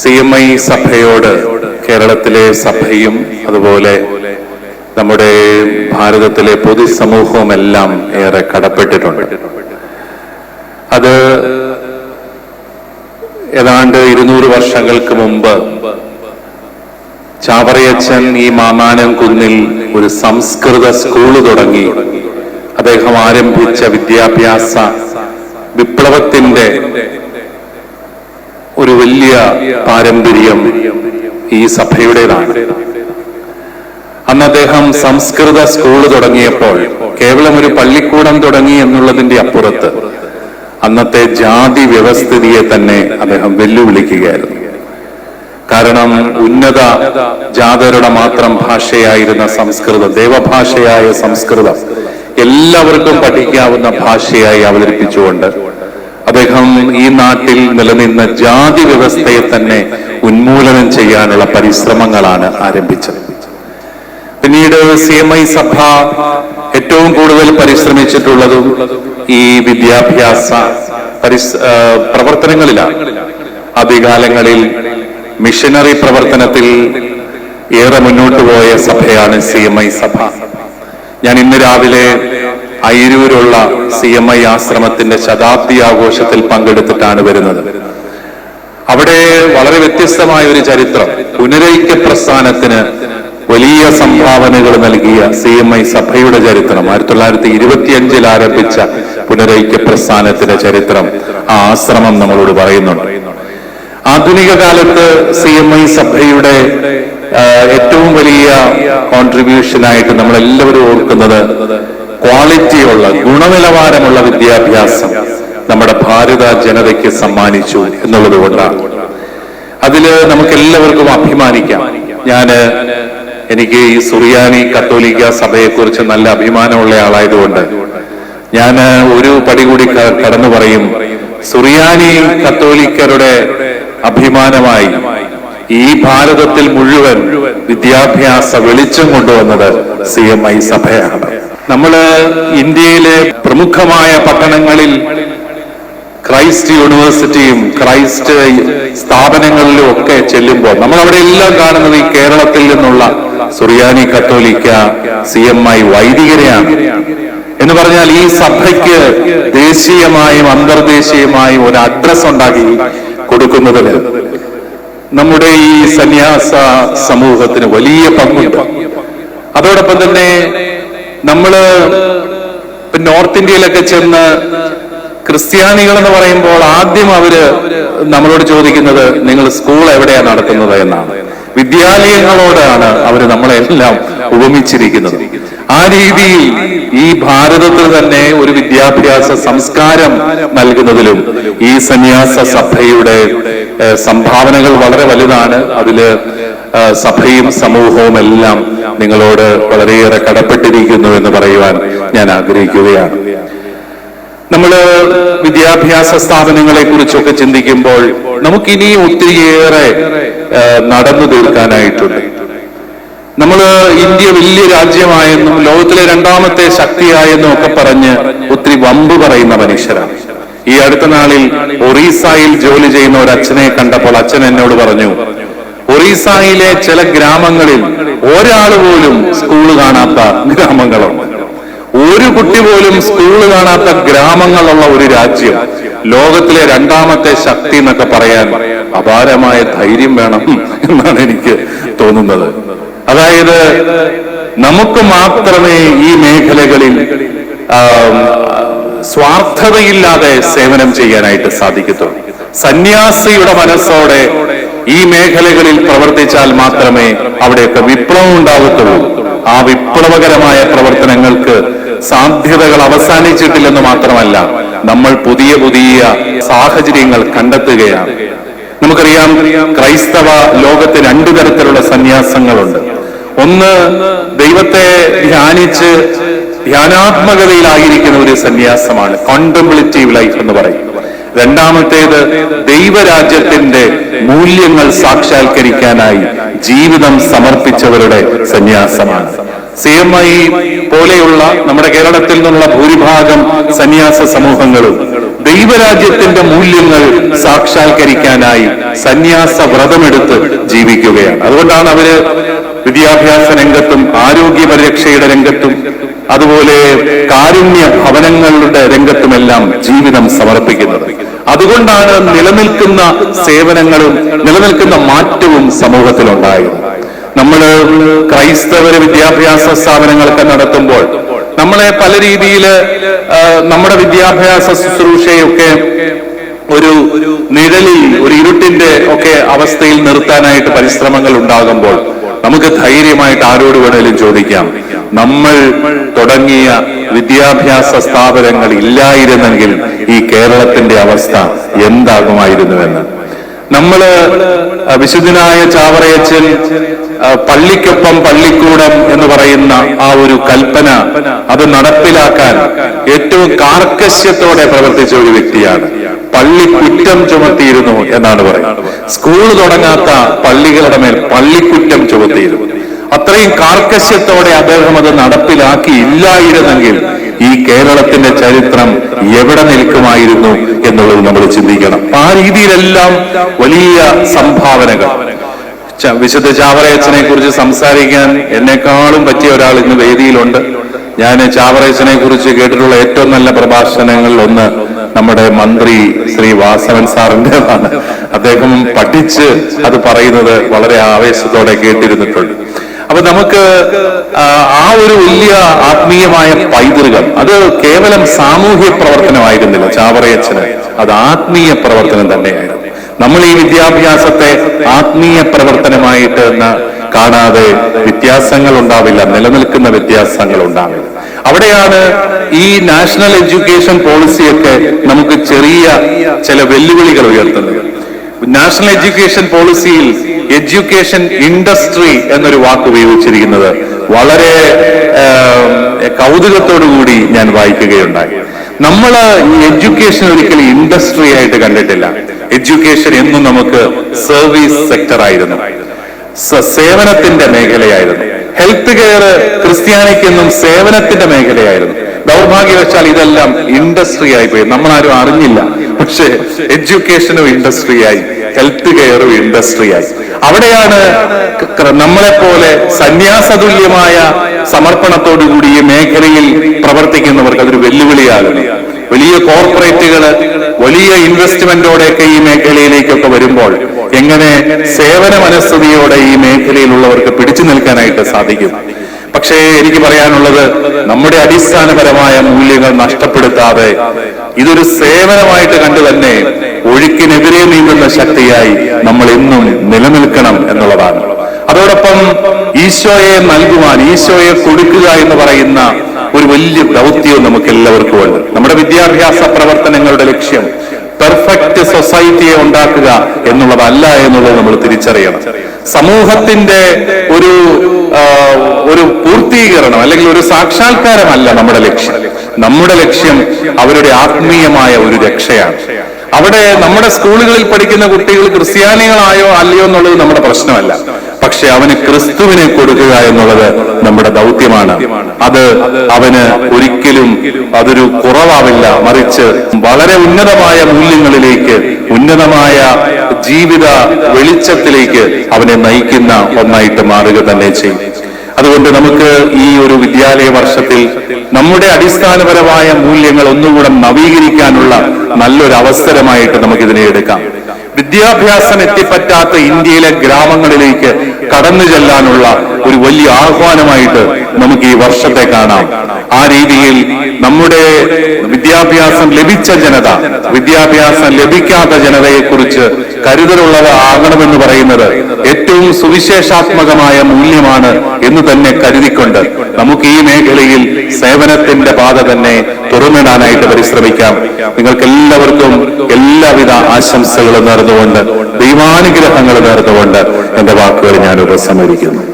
C M I സഭയോട് കേരളത്തിലെ സഭയും അതുപോലെ നമ്മുടെ ഭാരതത്തിലെ പൊതുസമൂഹവും എല്ലാം ഏറെ കടപ്പെട്ടിട്ടുണ്ട്. അത് ഏതാണ്ട് ഇരുന്നൂറ് വർഷങ്ങൾക്ക് മുമ്പ് ചാവറയച്ചൻ ഈ മാമാനം കുന്നിൽ ഒരു സംസ്കൃത സ്കൂൾ തുടങ്ങി. അദ്ദേഹം ആരംഭിച്ച വിദ്യാഭ്യാസ വിപ്ലവത്തിന്റെ വലിയ പാരമ്പര്യം ഈ സഭയുടേതാണ്. അന്ന് അദ്ദേഹം സംസ്കൃത സ്കൂൾ തുടങ്ങിയപ്പോൾ കേവലം ഒരു പള്ളിക്കൂടം തുടങ്ങി എന്നുള്ളതിന്റെ അപ്പുറത്ത് അന്നത്തെ ജാതി വ്യവസ്ഥിതിയെ തന്നെ അദ്ദേഹം വെല്ലുവിളിക്കുകയായിരുന്നു. കാരണം ഉന്നത ജാതരുടെ മാത്രം ഭാഷയായിരുന്ന സംസ്കൃതം ദേവഭാഷയായ സംസ്കൃതം എല്ലാവർക്കും പഠിക്കാവുന്ന ഭാഷയായി അവതരിപ്പിച്ചുകൊണ്ട് അദ്ദേഹം ഈ നാട്ടിൽ നിലനിന്ന ജാതി വ്യവസ്ഥയെ തന്നെ ഉന്മൂലനം ചെയ്യാനുള്ള പരിശ്രമങ്ങളാണ് ആരംഭിച്ചത്. പിന്നീട് സി എം ഐ സഭ ഏറ്റവും കൂടുതൽ പരിശ്രമിച്ചിട്ടുള്ളതും ഈ വിദ്യാഭ്യാസ പരിസ് പ്രവർത്തനങ്ങളിലാണ്. ആദ്യകാലങ്ങളിൽ മിഷനറി പ്രവർത്തനത്തിൽ ഏറെ മുന്നോട്ട് പോയ സഭയാണ് സി എം ഐ സഭ. ഞാൻ ഇന്ന് രാവിലെ അയിരൂരുള്ള സി എം ഐ ആശ്രമത്തിന്റെ ശതാബ്ദി ആഘോഷത്തിൽ പങ്കെടുത്തിട്ടാണ് വരുന്നത്. അവിടെ വളരെ വ്യത്യസ്തമായ ഒരു ചരിത്രം. പുനരൈക്യ പ്രസ്ഥാനത്തിന് വലിയ സംഭാവനകൾ നൽകിയ സി എം ഐ സഭയുടെ ചരിത്രം. ആയിരത്തി തൊള്ളായിരത്തി ഇരുപത്തിയഞ്ചിൽ ആരംഭിച്ച പുനരൈക്യ പ്രസ്ഥാനത്തിന്റെ ചരിത്രം ആ ആശ്രമം നമ്മളോട് പറയുന്നുണ്ട്. ആധുനിക കാലത്ത് സി എം ഐ സഭയുടെ ഏറ്റവും വലിയ കോൺട്രിബ്യൂഷനായിട്ട് നമ്മൾ എല്ലാവരും ഓർക്കുന്നത് ക്വാളിറ്റിയുള്ള ഗുണനിലവാരമുള്ള വിദ്യാഭ്യാസം നമ്മുടെ ഭാരത ജനതയ്ക്ക് സമ്മാനിച്ചു എന്നുള്ളത് കൊണ്ടാണ്. അതിൽ നമുക്ക് എല്ലാവർക്കും അഭിമാനിക്കാം. ഞാൻ എനിക്ക് ഈ സുറിയാനി കത്തോലിക്ക സഭയെക്കുറിച്ച് നല്ല അഭിമാനമുള്ള ആളായതുകൊണ്ട് ഞാൻ ഒരു പടി കൂടി കടന്നു പറയും സുറിയാനി കത്തോലിക്കരുടെ അഭിമാനമായി ഈ ഭാരതത്തിൽ മുഴുവൻ വിദ്യാഭ്യാസ വെളിച്ചം കൊണ്ടുവന്നത് സി എം ഐ സഭയാണ്. നമ്മൾ ഇന്ത്യയിലെ പ്രമുഖമായ പട്ടണങ്ങളിൽ ക്രൈസ്റ്റ് യൂണിവേഴ്സിറ്റിയും ക്രൈസ്റ്റ് സ്ഥാപനങ്ങളിലും ഒക്കെ ചെല്ലുമ്പോൾ നമ്മൾ അവിടെ എല്ലാം കാണുന്നത് ഈ കേരളത്തിൽ നിന്നുള്ള സുറിയാനി കത്തോലിക്ക സി എം ഐ വൈദികരെയാണ്. എന്ന് പറഞ്ഞാൽ ഈ സഭയ്ക്ക് ദേശീയമായും അന്തർദേശീയമായും ഒരു അഡ്രസ് ഉണ്ടാക്കി കൊടുക്കുന്നതിന് നമ്മുടെ ഈ സന്യാസ സമൂഹത്തിന് വലിയ പങ്കുണ്ട്. അതോടൊപ്പം തന്നെ നമ്മൾ നോർത്ത് ഇന്ത്യയിലൊക്കെ ചെന്ന് ക്രിസ്ത്യാനികൾ എന്ന് പറയുമ്പോൾ ആദ്യം അവർ നമ്മളോട് ചോദിക്കുന്നത് നിങ്ങൾ സ്കൂൾ എവിടെയാണ് നടത്തുന്നത് എന്നാണ്. വിദ്യാലയങ്ങളോടാണ് അവർ നമ്മളെല്ലാം ഉപമിച്ചിരിക്കുന്നത്. ആ രീതിയിൽ ഈ ഭാരതത്തിൽ തന്നെ ഒരു വിദ്യാഭ്യാസ സംസ്കാരം നൽകുന്നതിലും ഈ സന്യാസ സഭയുടെ സംഭാവനകൾ വളരെ വലുതാണ്. അതിൽ സഭയും സമൂഹവും എല്ലാം നിങ്ങളോട് വളരെയേറെ കടപ്പെട്ടിരിക്കുന്നു എന്ന് പറയുവാൻ ഞാൻ ആഗ്രഹിക്കുകയാണ്. നമ്മൾ വിദ്യാഭ്യാസ സ്ഥാപനങ്ങളെ കുറിച്ചൊക്കെ ചിന്തിക്കുമ്പോൾ നമുക്കിനി ഒത്തിരിയേറെ നടന്നു തീർക്കാനായിട്ടുണ്ട്. നമ്മൾ ഇന്ത്യ വലിയ രാജ്യമായെന്നും ലോകത്തിലെ രണ്ടാമത്തെ ശക്തിയായെന്നും ഒക്കെ പറഞ്ഞ് ഒത്തിരി വമ്പ് പറയുന്ന മനുഷ്യരാണ്. ഈ അടുത്ത നാളിൽ ഒറീസയിൽ ജോലി ചെയ്യുന്ന ഒരു അച്ഛനെ കണ്ടപ്പോൾ അച്ഛൻ എന്നോട് പറഞ്ഞു ഒറീസയിലെ ചില ഗ്രാമങ്ങളിൽ ഒരാൾ പോലും സ്കൂൾ കാണാത്ത ഗ്രാമങ്ങളുണ്ട്. ഒരു കുട്ടി പോലും സ്കൂൾ കാണാത്ത ഗ്രാമങ്ങളുള്ള ഒരു രാജ്യം ലോകത്തിലെ രണ്ടാമത്തെ ശക്തി എന്നൊക്കെ പറയാൻ അപാരമായ ധൈര്യം വേണം എന്നാണ് എനിക്ക് തോന്നുന്നത്. അതായത് നമുക്ക് മാത്രമേ ഈ മേഖലകളിൽ സ്വാർത്ഥതയില്ലാതെ സേവനം ചെയ്യാനായിട്ട് സാധിക്കത്തുള്ളൂ. സന്യാസിയുടെ മനസ്സോടെ ഈ മേഖലകളിൽ പ്രവർത്തിച്ചാൽ മാത്രമേ അവിടെയൊക്കെ വിപ്ലവം ഉണ്ടാകത്തുള്ളൂ ആ വിപ്ലവകരമായ പ്രവർത്തനങ്ങൾക്ക് സാധ്യതകൾ അവസാനിച്ചിട്ടില്ലെന്ന് മാത്രമല്ല നമ്മൾ പുതിയ പുതിയ സാഹചര്യങ്ങൾ കണ്ടെത്തുകയാണ്. നമുക്കറിയാം ക്രൈസ്തവ ലോകത്ത് രണ്ടു തരത്തിലുള്ള സന്യാസങ്ങളുണ്ട്. ഒന്ന് ദൈവത്തെ ധ്യാനിച്ച് ധ്യാനാത്മകതയിലായിരിക്കുന്ന ഒരു സന്യാസമാണ് കോണ്ടംപ്ലിറ്റീവ് ലൈഫ് എന്ന് പറയും. രണ്ടാമത്തേത് ദൈവരാജ്യത്തിന്റെ മൂല്യങ്ങൾ സാക്ഷാത്കരിക്കാനായി ജീവിതം സമർപ്പിച്ചവരുടെ സന്യാസമാണ്. സി എം ഐ പോലെയുള്ള നമ്മുടെ കേരളത്തിൽ നിന്നുള്ള ഭൂരിഭാഗം സന്യാസ സമൂഹങ്ങളും ദൈവരാജ്യത്തിന്റെ മൂല്യങ്ങൾ സാക്ഷാത്കരിക്കാനായി സന്യാസ വ്രതമെടുത്ത് ജീവിക്കുകയാണ്. അതുകൊണ്ടാണ് അവർ വിദ്യാഭ്യാസ രംഗത്തും ആരോഗ്യ പരിരക്ഷയുടെ രംഗത്തും അതുപോലെ കാരുണ്യ ഭവനങ്ങളുടെ രംഗത്തുമെല്ലാം ജീവിതം സമർപ്പിക്കുന്നത്. അതുകൊണ്ടാണ് നിലനിൽക്കുന്ന സേവനങ്ങളും നിലനിൽക്കുന്ന മാറ്റവും സമൂഹത്തിലുണ്ടായത്. നമ്മൾ ക്രൈസ്തവര് വിദ്യാഭ്യാസ സ്ഥാപനങ്ങളൊക്കെ നടത്തുമ്പോൾ നമ്മളെ പല രീതിയിൽ നമ്മുടെ വിദ്യാഭ്യാസ ശുശ്രൂഷയൊക്കെ ഒരു നിഴലിൽ ഒരു ഇരുട്ടിന്റെ ഒക്കെ അവസ്ഥയിൽ നിർത്താനായിട്ട് പരിശ്രമങ്ങൾ ഉണ്ടാകുമ്പോൾ നമുക്ക് ധൈര്യമായിട്ട് ആരോട് വേണേലും ചോദിക്കാം. നമ്മൾ തുടങ്ങിയ വിദ്യാഭ്യാസ സ്ഥാപനങ്ങൾ ഇല്ലായിരുന്നെങ്കിൽ ഈ കേരളത്തിന്റെ അവസ്ഥ എന്താകുമായിരുന്നുവെന്ന്. നമ്മൾ വിശുദ്ധനായ ചാവറയച്ചൻ പള്ളിക്കൊപ്പം പള്ളിക്കൂടം എന്ന് പറയുന്ന ആ ഒരു കൽപ്പന അത് നടപ്പിലാക്കാൻ ഏറ്റവും കാർക്കശ്യത്തോടെ പ്രവർത്തിച്ച ഒരു വ്യക്തിയാണ്. പള്ളി കുറ്റം ചുമത്തിയിരുന്നു എന്നാണ് പറയുന്നത്. സ്കൂൾ തുടങ്ങാത്ത പള്ളികളുടെ മേൽ പള്ളിക്കുറ്റം ചുമത്തിയിരുന്നു. അത്രയും കാർക്കശ്യത്തോടെ അദ്ദേഹം അത് നടപ്പിലാക്കിയില്ലായിരുന്നെങ്കിൽ ഈ കേരളത്തിന്റെ ചരിത്രം എവിടെ നിൽക്കുമായിരുന്നു എന്നുള്ളത് നമ്മൾ ചിന്തിക്കണം. ആ രീതിയിലെല്ലാം വലിയ സംഭാവനകൾ. വിശുദ്ധ ചാവറയച്ചനെ കുറിച്ച് സംസാരിക്കാൻ എന്നെക്കാളും പറ്റിയ ഒരാൾ ഇന്ന് വേദിയിലുണ്ട്. ഞാൻ ചാവറയച്ചനെ കുറിച്ച് കേട്ടിട്ടുള്ള ഏറ്റവും നല്ല പ്രഭാഷണങ്ങളിൽ ഒന്ന് നമ്മുടെ മന്ത്രി ശ്രീ വാസവൻ സാറിന്റെതാണ്. അദ്ദേഹം പഠിച്ച് അത് പറയുന്നത് വളരെ ആവേശത്തോടെ കേട്ടിരുന്നിട്ടുണ്ട്. അപ്പൊ നമുക്ക് ആ, ഒരു വലിയ ആത്മീയമായ പൈതൃകം അത് കേവലം സാമൂഹ്യ പ്രവർത്തനമായിരുന്നില്ല ചാവറയച്ചന്. അത് ആത്മീയ പ്രവർത്തനം തന്നെയായിരുന്നു. നമ്മൾ ഈ വിദ്യാഭ്യാസത്തെ ആത്മീയ പ്രവർത്തനമായിട്ട് കാണാതെ വ്യത്യാസങ്ങൾ ഉണ്ടാവില്ല നിലനിൽക്കുന്ന വ്യത്യാസങ്ങൾ ഉണ്ടാവില്ല. അവിടെയാണ് ഈ നാഷണൽ എഡ്യൂക്കേഷൻ പോളിസിയൊക്കെ നമുക്ക് ചെറിയ ചില വെല്ലുവിളികൾ ഉയർത്തുന്നത്. നാഷണൽ എഡ്യൂക്കേഷൻ പോളിസിയിൽ എഡ്യൂക്കേഷൻ ഇൻഡസ്ട്രി എന്നൊരു വാക്ക് ഉപയോഗിച്ചിരിക്കുന്നത് വളരെ കൗതുകത്തോടുകൂടി ഞാൻ വായിക്കുകയുണ്ടായി. നമ്മൾ ഈ എഡ്യൂക്കേഷൻ ഒരിക്കലും ഇൻഡസ്ട്രി ആയിട്ട് കണ്ടിട്ടില്ല. എഡ്യൂക്കേഷൻ എന്നും നമുക്ക് സർവീസ് സെക്ടർ ആയിരുന്നു. സേവനത്തിന്റെ മേഖലയായിരുന്നു. ഹെൽത്ത് കെയർ ക്രിസ്ത്യാനിക്കെന്നും സേവനത്തിന്റെ മേഖലയായിരുന്നു. ദൗർഭാഗ്യവശാൽ ഇതെല്ലാം ഇൻഡസ്ട്രി ആയി പോയി. നമ്മളാരും അറിഞ്ഞില്ല. പക്ഷേ എഡ്യൂക്കേഷനും ഇൻഡസ്ട്രിയായി ഹെൽത്ത് കെയറും ഇൻഡസ്ട്രിയായി അവിടെയാണ് നമ്മളെ പോലെ സന്യാസതുല്യമായ സമർപ്പണത്തോടുകൂടി ഈ മേഖലയിൽ പ്രവർത്തിക്കുന്നവർക്ക് അതൊരു വെല്ലുവിളിയാകുന്നു. വലിയ കോർപ്പറേറ്റുകൾ വലിയ ഇൻവെസ്റ്റ്മെന്റോടെയൊക്കെ ഈ മേഖലയിലേക്കൊക്കെ വരുമ്പോൾ എങ്ങനെ സേവന മനസ്ഥിതിയോടെ ഈ മേഖലയിലുള്ളവർക്ക് പിടിച്ചു നിൽക്കാനായിട്ട് സാധിക്കും? പക്ഷേ എനിക്ക് പറയാനുള്ളത് നമ്മുടെ അടിസ്ഥാനപരമായ മൂല്യങ്ങൾ നഷ്ടപ്പെടുത്താതെ ഇതൊരു സേവനമായിട്ട് കണ്ടു തന്നെ ഒഴുക്കിനെതിരെ നീങ്ങുന്ന ശക്തിയായി നമ്മൾ എന്നും നിലനിൽക്കണം എന്നുള്ളതാണ്. അതോടൊപ്പം ഈശോയെ നൽകുവാൻ ഈശോയെ കൊടുക്കുക എന്ന് പറയുന്ന ഒരു വലിയ ദൗത്യവും നമുക്ക് എല്ലാവർക്കും ഉണ്ട് നമ്മുടെ വിദ്യാഭ്യാസ പ്രവർത്തനങ്ങളുടെ ലക്ഷ്യം പെർഫെക്റ്റ് സൊസൈറ്റിയെ ഉണ്ടാക്കുക എന്നുള്ളതല്ല എന്നുള്ളത് നമ്മൾ തിരിച്ചറിയണം. സമൂഹത്തിന്റെ ഒരു ഒരു പൂർത്തീകരണം അല്ലെങ്കിൽ ഒരു സാക്ഷാത്കാരമല്ല നമ്മുടെ ലക്ഷ്യം. നമ്മുടെ ലക്ഷ്യം അവരുടെ ആത്മീയമായ ഒരു രക്ഷയാണ്. അവിടെ നമ്മുടെ സ്കൂളുകളിൽ പഠിക്കുന്ന കുട്ടികൾ ക്രിസ്ത്യാനികളായോ അല്ലയോ എന്നുള്ളത് നമ്മുടെ പ്രശ്നമല്ല. പക്ഷെ അവന് ക്രിസ്തുവിനെ കൊടുക്കുക എന്നുള്ളത് നമ്മുടെ ദൗത്യമാണ്. അത് അവന് ഒരിക്കലും അതൊരു കുറവാവില്ല. മറിച്ച് വളരെ ഉന്നതമായ മൂല്യങ്ങളിലേക്ക് ഉന്നതമായ ജീവിത വെളിച്ചത്തിലേക്ക് അവനെ നയിക്കുന്ന ഒന്നായിട്ട് മാറുക തന്നെ ചെയ്യും. അതുകൊണ്ട് നമുക്ക് ഈ ഒരു വിദ്യാലയ വർഷത്തിൽ നമ്മുടെ അടിസ്ഥാനപരമായ മൂല്യങ്ങൾ ഒന്നുകൂടെ നവീകരിക്കാനുള്ള നല്ലൊരു അവസരമായിട്ട് നമുക്കിതിനെ എടുക്കാം. വിദ്യാഭ്യാസം എത്തിപ്പറ്റാത്ത ഇന്ത്യയിലെ ഗ്രാമങ്ങളിലേക്ക് കടന്നു ചെല്ലാനുള്ള ഒരു വലിയ ആഹ്വാനമായിട്ട് നമുക്ക് ഈ വർഷത്തെ കാണാം. ആ രീതിയിൽ നമ്മുടെ വിദ്യാഭ്യാസം ലഭിച്ച ജനത വിദ്യാഭ്യാസം ലഭിക്കാത്ത ജനതയെക്കുറിച്ച് കരുതലുള്ളത് ആകണമെന്ന് പറയുന്നത് ഏറ്റവും സുവിശേഷാത്മകമായ മൂല്യമാണ് എന്ന് തന്നെ കരുതിക്കൊണ്ട് നമുക്ക് ഈ മേഖലയിൽ സേവനത്തിന്റെ പാത തന്നെ തുറന്നിടാനായിട്ട് പരിശ്രമിക്കാം. നിങ്ങൾക്ക് എല്ലാവർക്കും എല്ലാവിധ ആശംസകളും നേർന്നുകൊണ്ട് ദൈവാനുഗ്രഹങ്ങൾ നേർന്നുകൊണ്ട് എന്റെ വാക്കുകൾ ഞാൻ ഉപസംഹരിക്കുന്നു